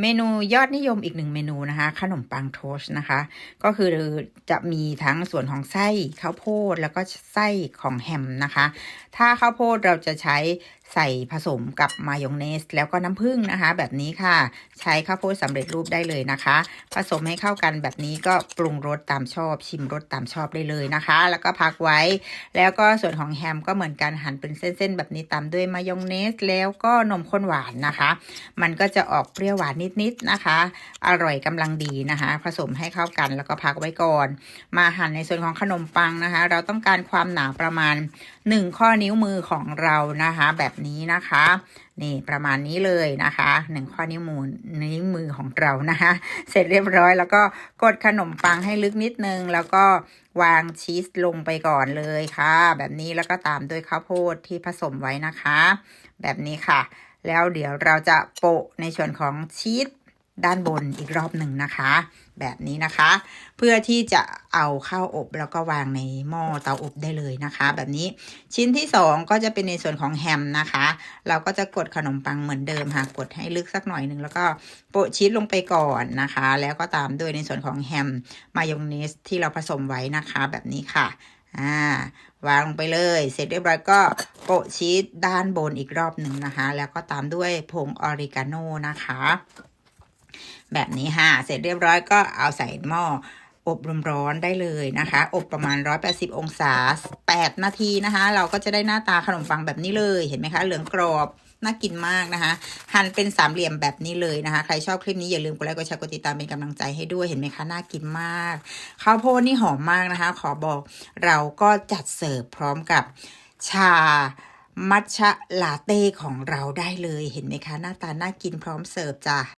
เมนูยอดนิยมอีกหนึ่งเมนูนะคะ ขนมปังโทช์นะคะ ก็คือจะมีทั้งส่วนของไส้ข้าวโพดแล้วก็ไส้ของแฮมนะคะ ถ้าข้าวโพดเราจะใช้ ใส่ผสมกับมายองเนส แล้วก็น้ำผึ้งนะคะ แบบนี้ค่ะ ใช้ข้าวโพดสำเร็จรูปได้เลยนะคะ ผสมให้เข้ากันแบบนี้ก็ปรุงรสตามชอบ ชิมรสตามชอบได้เลยนะคะ แล้วก็พักไว้ แล้วก็ส่วนของแฮมก็เหมือนกันหั่นเป็นเส้นๆแบบนี้ตามด้วยมายองเนส แล้วก็นมข้นหวานนะคะ มันก็จะออกเปรี้ยวหวานนิดๆนะคะ อร่อยกำลังดีนะคะ ผสมให้เข้ากันแล้วก็พักไว้ก่อน มาหั่นในส่วนของขนมปังนะคะ เราต้องการความหนาประมาณ 1ข้อนิ้วมือของเรานะคะ แบบนี้นะคะนี่ประมาณนี้เลยนะคะหนึ่งข้อนิ้วมือนิ้วมือของเรานะคะเสร็จเรียบร้อยแล้วก็กดขนมปังให้ลึกนิดนึง แล้วก็วางชีสลงไปก่อนเลยค่ะ แบบนี้แล้วก็ตามด้วยข้าวโพดที่ผสมไว้นะคะ แบบนี้ค่ะ แล้วเดี๋ยวเราจะโปะในส่วนของชีส ด้านบนอีกรอบหนึ่งนะคะ แบบนี้นะคะ เพื่อที่จะเอาเข้าอบแล้วก็วางในหม้อเตาอบได้เลยนะคะ แบบนี้ชิ้นที่สองก็จะเป็นในส่วนของแฮมนะคะ เราก็จะกดขนมปังเหมือนเดิมค่ะกดให้ลึกสักหน่อยหนึ่งแล้วก็โปะชีสลงไปก่อนนะคะ แล้วก็ตามด้วยในส่วนของแฮมมายองเนสที่เราผสมไว้นะคะ แบบนี้ค่ะอ่าวางลงไปเลย เสร็จเรียบร้อยก็โปะชีสด้านบนอีกรอบหนึ่งนะคะ แล้วก็ตามด้วยผงออริกาโนนะคะ แบบนี้ค่ะ เสร็จเรียบร้อยก็เอาใส่หม้ออบลมร้อนได้เลยนะคะ อบประมาณ 180 องศา 8 นาทีนะคะ เราก็จะได้หน้าตาขนมปังแบบนี้เลย เห็นไหมคะ เหลืองกรอบน่ากินมากนะคะ หั่นเป็นสามเหลี่ยมแบบนี้เลยนะคะ ใครชอบคลิปนี้อย่าลืมกดไลค์กดแชร์กดติดตามเป็นกำลังใจให้ด้วยเห็นไหมคะ น่ากินมาก ข้าวโพดนี่หอมมากนะคะ ขอบอกเราก็จัดเสิร์ฟพร้อมกับชามัทฉะลาเต้ของเราได้เลยเห็นไหมคะ หน้าตาน่ากินพร้อมเสิร์ฟจ้ะ